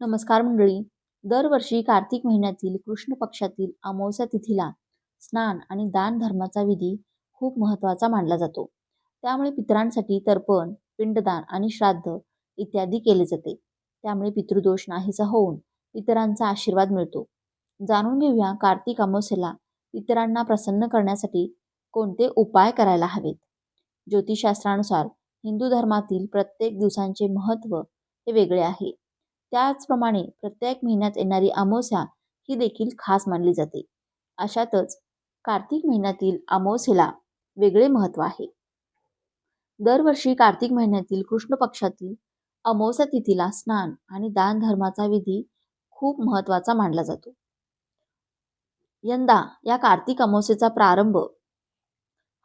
नमस्कार मंडळी. दरवर्षी कार्तिक महिन्यातील कृष्ण पक्षातील अमावस्या तिथीला स्नान आणि दान धर्माचा विधी खूप महत्त्वाचा मानला जातो. त्यामुळे पितरांसाठी तर्पण पिंडदान आणि श्राद्ध इत्यादी केले जाते. त्यामुळे पितृदोष नाहीसा होऊन पितरांचा आशीर्वाद मिळतो. जाणून घेऊया कार्तिक अमावस्येला पितरांना प्रसन्न करण्यासाठी कोणते उपाय करायला हवेत? ज्योतिषशास्त्रानुसार हिंदू धर्मातील प्रत्येक दिवसांचे महत्त्व हे वेगळे आहे. त्याचप्रमाणे प्रत्येक महिन्यात येणारी अमावस्या ही देखील खास मानली जाते. अशातच कार्तिक महिन्यातील अमावस्येला वेगळे महत्त्व आहे. दरवर्षी कार्तिक महिन्यातील कृष्ण पक्षातील अमावस्या तिथीला स्नान आणि दान धर्माचा विधी खूप महत्त्वाचा मानला जातो. यंदा या कार्तिक अमावस्येचा प्रारंभ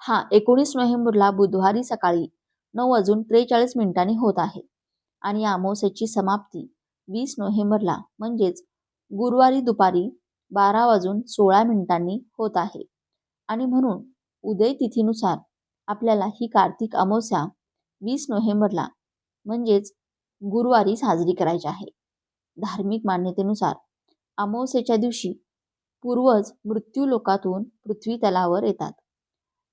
हा एकोणीस नोव्हेंबरला बुधवारी सकाळी नऊ वाजून त्रेचाळीस मिनिटांनी होत आहे आणि या अमावस्येची समाप्ती वीस नोव्हेंबरला म्हणजेच गुरुवारी दुपारी बारा वाजून सोळा मिनिटांनी होत आहे. आणि म्हणून उदय तिथीनुसार आपल्याला ही कार्तिक अमावस्या वीस नोव्हेंबरला म्हणजेच गुरुवारी साजरी करायची आहे. धार्मिक मान्यतेनुसार अमावस्येच्या दिवशी पूर्वज मृत्यू लोकातून पृथ्वी तलावर येतात.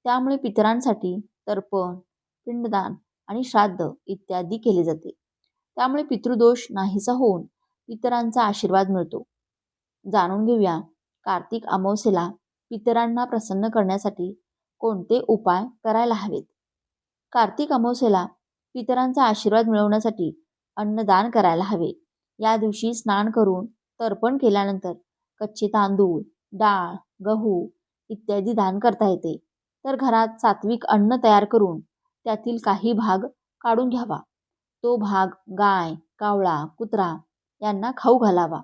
त्यामुळे पितरांसाठी तर्पण पिंडदान आणि श्राद्ध इत्यादी केले जाते. त्यामुळे पितृदोष नाहीसा होऊन पितरांचा आशीर्वाद मिळतो. जाणून घेऊया कार्तिक अमावस्येला पितरांना प्रसन्न करण्यासाठी कोणते उपाय करायला हवेत? कार्तिक अमावस्येला पितरांचा आशीर्वाद मिळवण्यासाठी अन्नदान करायला हवे. या दिवशी स्नान करून तर्पण केल्यानंतर कच्चे तांदूळ डाळ गहू इत्यादी दान करता येते. तर घरात सात्विक अन्न तयार करून त्यातील काही भाग काढून घ्यावा. तो भाग गाय कावळा कुत्रा यांना खाऊ घालावा.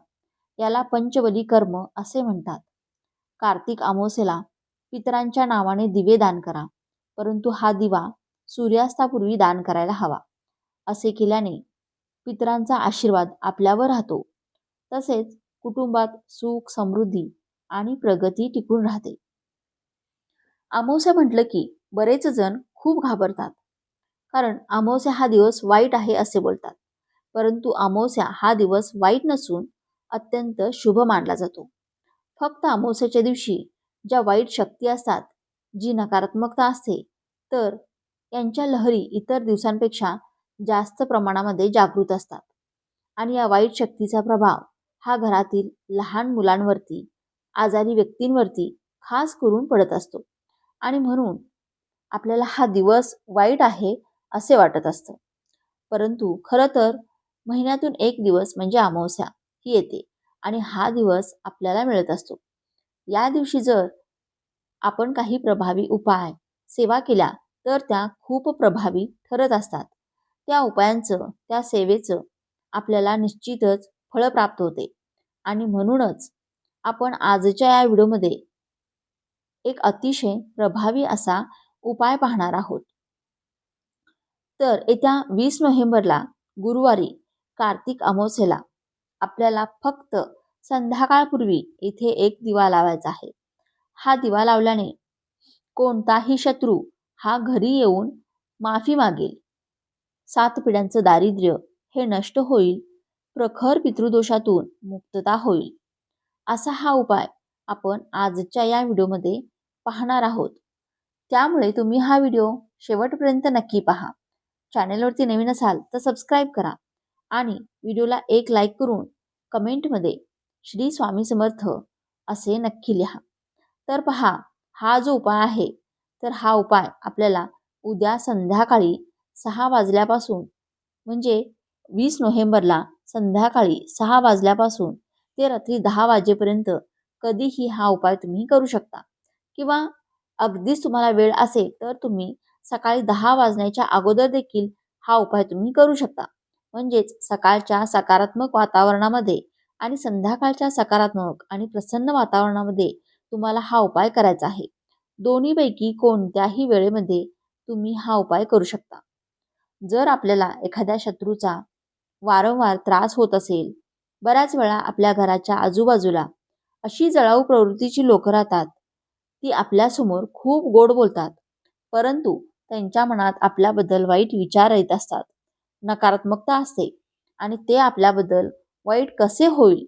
याला पंचवली कर्म असे म्हणतात. कार्तिक अमावस्येला पितरांच्या नावाने दिवे दान करा परंतु हा दिवा सूर्यास्तापूर्वी दान करायला हवा असे केल्याने पितरांचा आशीर्वाद आपल्यावर राहतो. तसेच कुटुंबात सुख समृद्धी आणि प्रगती टिकून राहते. अमावस्या म्हटलं की बरेच जण खूप घाबरतात. कारण अमावस्या हा दिवस वाईट आहे असे बोलतात. परंतु अमावस्या हा दिवस वाईट नसून अत्यंत शुभ मानला जातो. फक्त अमावस्याच्या दिवशी ज्या वाईट शक्ती असतात जी नकारात्मकता असते तर यांच्या लहरी इतर दिवसांपेक्षा जास्त प्रमाणामध्ये जागृत असतात. आणि या वाईट शक्तीचा प्रभाव हा घरातील लहान मुलांवरती आजारी व्यक्तींवरती खास करून पडत असतो. आणि म्हणून आपल्याला हा दिवस वाईट आहे असे वाटत असतं. परंतु खरं तर महिन्यातून एक दिवस म्हणजे अमावस्या ही येते आणि हा दिवस आपल्याला मिळत असतो. या दिवशी जर आपण काही प्रभावी उपाय सेवा केल्या तर त्या खूप प्रभावी ठरत असतात. त्या उपायांचं त्या सेवेचं आपल्याला निश्चितच फळ प्राप्त होते. आणि म्हणूनच आपण आजच्या या व्हिडिओमध्ये एक अतिशय प्रभावी असा उपाय पाहणार आहोत. तर येत्या वीस नोव्हेंबरला गुरुवारी कार्तिक अमावस्येला आपल्याला फक्त संध्याकाळपूर्वी इथे एक दिवा लावायचा आहे. हा दिवा लावल्याने कोणताही शत्रू हा घरी येऊन माफी मागेल. सात पिढ्यांचं दारिद्र्य हे नष्ट होईल. प्रखर पितृदोषातून मुक्तता होईल. असा हा उपाय आपण आजच्या या व्हिडिओमध्ये पाहणार आहोत. त्यामुळे तुम्ही हा व्हिडिओ शेवटपर्यंत नक्की पहा. चॅनेलवरती नवीन असाल तर सबस्क्राईब करा आणि व्हिडिओला एक लाईक करून कमेंटमध्ये श्री स्वामी समर्थ असे नक्की लिहा. तर पहा हा जो उपाय आहे तर हा उपाय आपल्याला उद्या संध्याकाळी सहा वाजल्यापासून म्हणजे वीस नोव्हेंबरला संध्याकाळी सहा वाजल्यापासून ते रात्री दहा वाजेपर्यंत कधीही हा उपाय तुम्ही करू शकता. किंवा अगदीच तुम्हाला वेळ असेल तर तुम्ही सकाळी दहा वाजण्याच्या अगोदर देखील हा उपाय तुम्ही करू शकता. म्हणजेच सकाळच्या सकारात्मक वातावरणामध्ये आणि संध्याकाळच्या सकारात्मक आणि प्रसन्न वातावरणामध्ये तुम्हाला हा उपाय करायचा आहे. दोन्हीपैकी कोणत्याही वेळेमध्ये तुम्ही हा उपाय करू शकता. जर आपल्याला एखाद्या शत्रूचा वारंवार त्रास होत असेल बऱ्याच वेळा आपल्या घराच्या आजूबाजूला अशी जळाऊ प्रवृत्तीची लोक राहतात ती आपल्यासमोर खूप गोड बोलतात. परंतु त्यांच्या मनात आपल्याबद्दल वाईट विचार येत असतात. नकारात्मकता असते आणि ते आपल्याबद्दल वाईट कसे होईल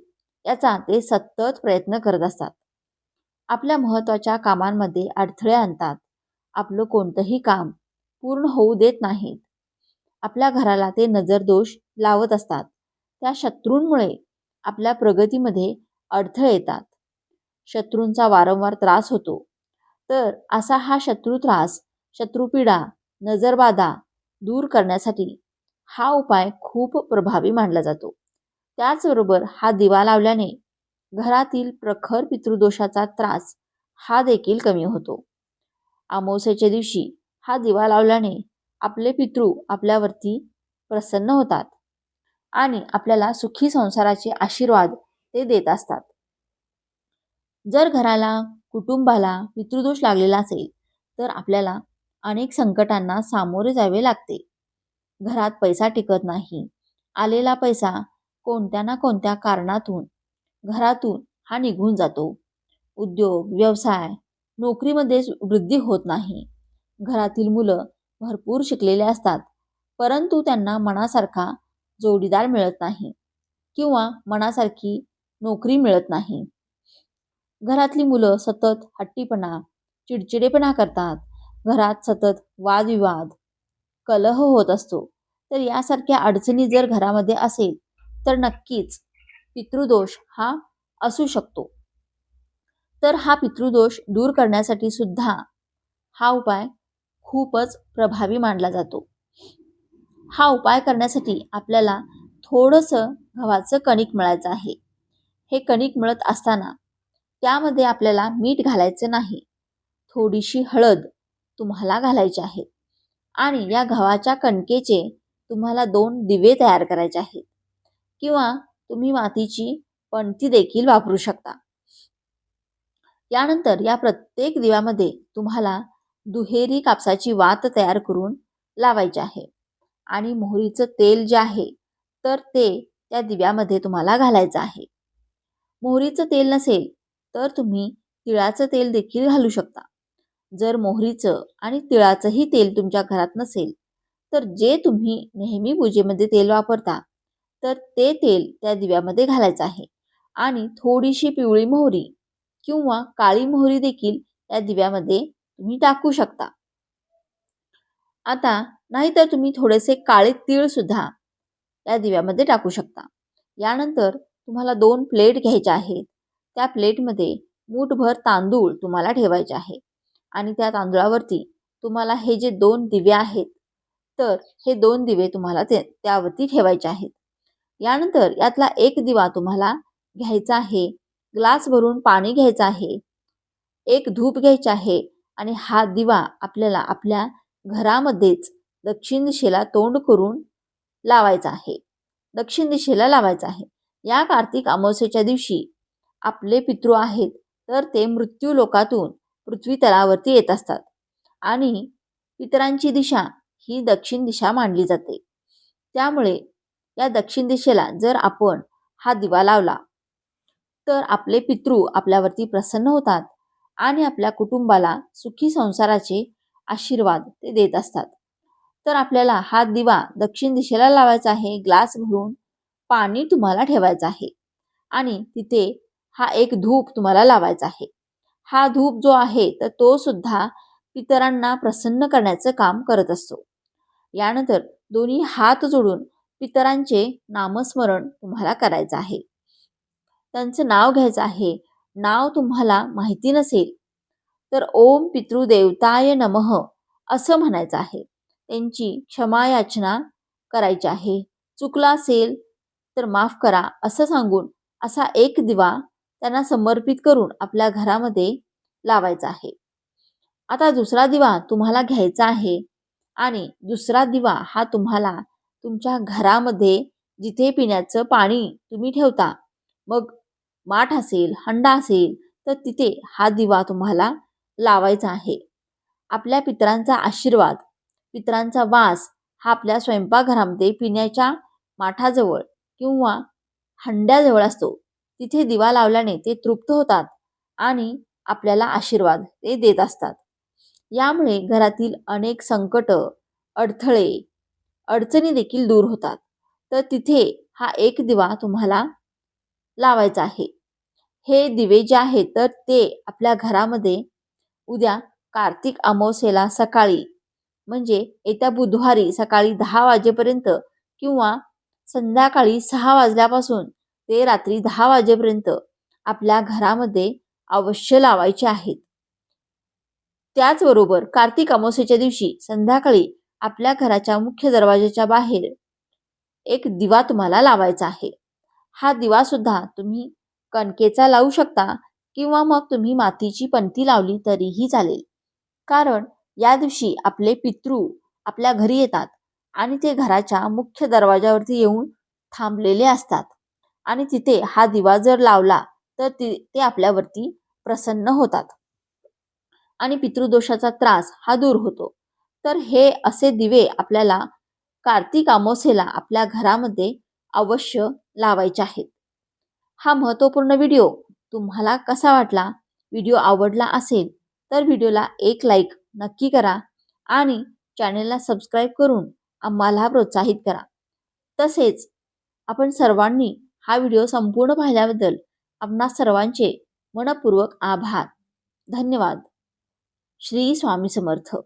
याचा ते सतत प्रयत्न करत असतात. आपल्या महत्त्वाच्या कामांमध्ये अडथळे आणतात. आपलं कोणतंही काम पूर्ण होऊ देत नाहीत. आपल्या घराला ते नजरदोष लावत असतात. त्या शत्रूंमुळे आपल्या प्रगतीमध्ये अडथळे येतात. शत्रूंचा वारंवार त्रास होतो. तर असा हा शत्रू त्रास शत्रुपीडा नजरबाधा दूर करण्यासाठी हा उपाय खूप प्रभावी मानला जातो. त्याचबरोबर हा दिवा लावल्याने घरातील प्रखर पितृदोषाचा त्रास हा देखील कमी होतो. अमावस्येच्या दिवशी हा दिवा लावल्याने आपले पितृ आपल्यावरती प्रसन्न होतात आणि आपल्याला सुखी संसाराचे आशीर्वाद ते देत असतात. जर घराला कुटुंबाला पितृदोष लागलेला असेल तर आपल्याला अनेक संकटांना सामोरे जावे लागते. घरात पैसा टिकत नाही. आलेला पैसा कोणत्या ना कोणत्या कारणातून घरातून हा निघून जातो. उद्योग व्यवसाय नोकरीमध्येच वृद्धी होत नाही. घरातील मुलं भरपूर शिकलेले असतात परंतु त्यांना मनासारखा जोडीदार मिळत नाही किंवा मनासारखी नोकरी मिळत नाही. घरातली मुलं सतत हट्टीपणा चिडचिडेपणा करतात. घरात सतत वादविवाद कलह होत असतो. तर यासारख्या अडचणी जर घरामध्ये असेल तर नक्कीच पितृदोष हा असू शकतो. तर हा पितृदोष दूर करण्यासाठी सुद्धा हा उपाय खूपच प्रभावी मानला जातो. हा उपाय करण्यासाठी आपल्याला थोडंसं गव्हाचं कणिक मिळायचं आहे. हे कणिक मिळत असताना त्यामध्ये आपल्याला मीठ घालायचं नाही. थोडीशी हळद तुम्हाला घालायचे आहेत. आणि या गव्हाच्या कणकेचे तुम्हाला दोन दिवे तयार करायचे आहेत. किंवा तुम्ही मातीची पणती देखील वापरू शकता. यानंतर या प्रत्येक दिव्यामध्ये तुम्हाला दुहेरी कापसाची वात तयार करून लावायची आहे. आणि मोहरीचं तेल जे आहे तर ते त्या दिव्यामध्ये तुम्हाला घालायचं आहे. मोहरीचं तेल नसेल तर तुम्ही तिळाचं तेल देखील घालू शकता. जर मोहरीचं आणि तिळाचंही तेल तुमच्या घरात नसेल तर जे तुम्ही नेहमी पूजेमध्ये तेल वापरता तर ते तेल त्या दिव्यामध्ये घालायचं आहे. आणि थोडीशी पिवळी मोहरी किंवा काळी मोहरी देखील त्या दिव्यामध्ये तुम्ही टाकू शकता. आता नाहीतर तुम्ही थोडेसे काळे तीळ सुद्धा या दिव्यामध्ये टाकू शकता. यानंतर तुम्हाला दोन प्लेट घ्यायच्या आहेत. त्या प्लेटमध्ये मूठभर तांदूळ तुम्हाला ठेवायचे आहे. आणि त्या तांदळावरती तुम्हाला हे जे दोन दिवे आहेत तर हे दोन दिवे तुम्हाला ते त्यावरती ठेवायचे आहेत. यानंतर यातला एक दिवा तुम्हाला घ्यायचा आहे ग्लास भरून पाणी घ्यायचं आहे एक धूप घ्यायची आहे आणि हा दिवा आपल्याला आपल्या घरामध्येच दक्षिण दिशेला तोंड करून लावायचा आहे. दक्षिण दिशेला लावायचा आहे. या कार्तिक अमावस्येच्या दिवशी आपले पितृ आहेत तर ते मृत्यू लोकातून पृथ्वी तलावरती येत असतात. आणि पितरांची दिशा ही दक्षिण दिशा मानली जाते. त्यामुळे या दक्षिण दिशेला जर आपण हा दिवा लावला तर आपले पितृ आपल्यावरती प्रसन्न होतात आणि आपल्या कुटुंबाला सुखी संसाराचे आशीर्वाद ते देत असतात. तर आपल्याला हा दिवा दक्षिण दिशेला लावायचा आहे ग्लास भरून पाणी तुम्हाला ठेवायचं आहे आणि तिथे हा एक धूप तुम्हाला लावायचा आहे. हा धूप जो आहे तर तो सुद्धा पितरांना प्रसन्न करण्याचं काम करत असतो. यानंतर दोन्ही हात जोडून पितरांचे नामस्मरण तुम्हाला करायचं आहे. त्यांचं नाव घ्यायचं आहे. नाव तुम्हाला माहिती नसेल तर ओम पितृदेवताय नमः असं म्हणायचं आहे. त्यांची क्षमायाचना करायची आहे. चुकला असेल तर माफ करा असं सांगून असा एक दिवा त्यांना समर्पित करून आपल्या घरामध्ये लावायचा आहे. आता दुसरा दिवा तुम्हाला घ्यायचा आहे आणि दुसरा दिवा हा तुम्हाला तुमच्या घरामध्ये जिथे पिण्याचं पाणी तुम्ही ठेवता मग माठ असेल हंडा असेल तर तिथे हा दिवा तुम्हाला लावायचा आहे. आपल्या पित्रांचा आशीर्वाद पितरांचा वास हा आपल्या स्वयंपाकघरामध्ये पिण्याच्या माठाजवळ किंवा हंड्याजवळ असतो. तिथे दिवा लावल्याने ते तृप्त होतात आणि आपल्याला आशीर्वाद ते देत असतात. यामुळे घरातील अनेक संकट अडथळे अडचणी देखील दूर होतात. तर तिथे हा एक दिवा तुम्हाला लावायचा आहे. हे दिवे जे आहेत तर ते आपल्या घरामध्ये उद्या कार्तिक अमावस्येला सकाळी म्हणजे येत्या बुधवारी सकाळी दहा वाजेपर्यंत किंवा संध्याकाळी सहा वाजल्यापासून ते रात्री दहा वाजेपर्यंत आपल्या घरामध्ये अवश्य लावायचे आहेत. त्याचबरोबर कार्तिक अमावस्येच्या दिवशी संध्याकाळी आपल्या घराच्या मुख्य दरवाजाच्या बाहेर एक दिवा तुम्हाला लावायचा आहे. हा दिवा सुद्धा तुम्ही कणकेचा लावू शकता किंवा मग तुम्ही मातीची पंती लावली तरीही चालेल. कारण या दिवशी आपले पितृ आपल्या घरी येतात आणि ते घराच्या मुख्य दरवाजावरती येऊन थांबलेले असतात. आणि तिथे हा दिवा जर लावला तर ते आपल्यावरती प्रसन्न होतात. आणि पितृदोषाचा त्रास हा दूर होतो. तर हे असे दिवे आपल्याला कार्तिक अमावस्येला आपल्या घरामध्ये अवश्य लावायचे आहेत. हा महत्त्वपूर्ण व्हिडिओ तुम्हाला कसा वाटला? व्हिडिओ आवडला असेल तर व्हिडिओला एक लाईक नक्की करा आणि चॅनेलला सबस्क्राईब करून आम्हाला प्रोत्साहित करा. तसेच आपण सर्वांनी हा व्हिडिओ संपूर्ण पाहिल्याबद्दल आपणा सर्वांचे मनपूर्वक आभार. धन्यवाद. श्री स्वामी समर्थ.